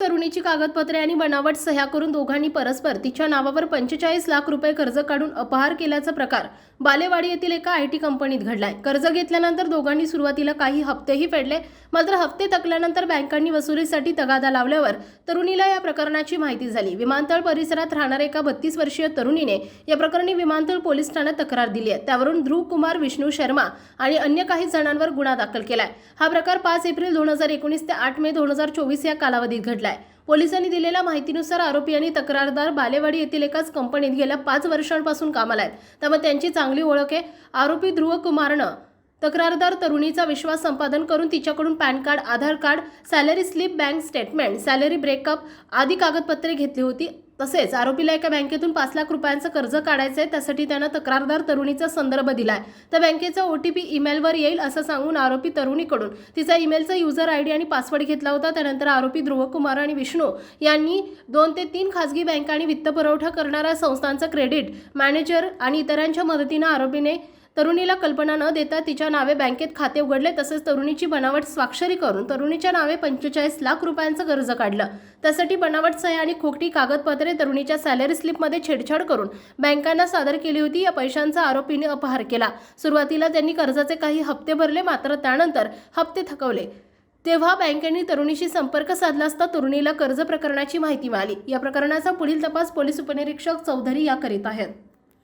तरुणीची कागदपत्रे आणि बनावट सह्या करून दोघांनी परस्पर तिच्या नावावर पंचेचाळीस लाख रुपये कर्ज काढून अपहार केल्याचा प्रकार बालेवाडी येथील एका आय टी कंपनीत घडलाय. कर्ज घेतल्यानंतर दोघांनी सुरुवातीला काही हप्तेही फेडले मात्र हप्ते थकल्यानंतर बँकांनी वसुलीसाठी तगादा लावल्यावर तरुणीला या प्रकरणाची माहिती झाली. विमानतळ परिसरात राहणाऱ्या एका बत्तीस वर्षीय तरुणीने या प्रकरणी विमानतळ पोलीस ठाण्यात तक्रार दिली आहे. त्यावरून ध्रुव कुमार विष्णू शर्मा आणि अन्य काही जणांवर गुन्हा दाखल केलाय. हा प्रकार पाच एप्रिल दोन हजार एकोणीस ते आठ मे दोन हजार चोवीस या कालावधीत घडला. पोलिसांनी दिलेल्या माहितीनुसार आरोपी आणि तक्रारदार बालेवाडी येथील एकाच कंपनीत गेल्या पाच वर्षांपासून कामाला आहेत. त्यामुळे त्यांची चांगली ओळख आहे. आरोपी ध्रुव कुमारनं तक्रारदार तरुणीचा विश्वास संपादन करून तिच्याकडून PAN card Aadhaar card salary slip bank statement salary breakup आदी कागदपत्रे घेतली होती. तसेच आरोपीला एका बँकेतून पाच लाख रुपयांचं कर्ज काढायचं आहे त्यासाठी त्यानं तक्रारदार तरुणीचा संदर्भ दिलाय. तर बँकेचा ओ टी पी ईमेलवर येईल असं सांगून आरोपी तरुणीकडून तिचा ईमेलचा युजर आय डी आणि पासवर्ड घेतला होता. त्यानंतर आरोपी ध्रुवकुमार आणि विष्णू यांनी दोन ते तीन खासगी बँका आणि वित्तपुरवठा करणाऱ्या संस्थांचं क्रेडिट मॅनेजर आणि इतरांच्या मदतीनं आरोपीने तरुणीला कल्पना न देता तिच्या नावे बँकेत खाते उघडले तसेच तरुणीची बनावट स्वाक्षरी करून तरुणीच्या नावे पंचेचाळीस लाख रुपयांचं कर्ज काढलं. त्यासाठी बनावट सह्या आणि खोकटी कागदपत्रे तरुणीच्या सॅलरी स्लिपमध्ये छेडछाड करून बँकांना सादर केली होती. या पैशांचा आरोपीने अपहार केला. सुरुवातीला त्यांनी कर्जाचे काही हप्ते भरले मात्र त्यानंतर हप्ते थकवले. तेव्हा बँकेने तरुणीशी संपर्क साधला असता तरुणीला कर्ज प्रकरणाची माहिती मिळाली. या प्रकरणाचा पुढील तपास पोलीस उपनिरीक्षक चौधरी या करीत आहेत.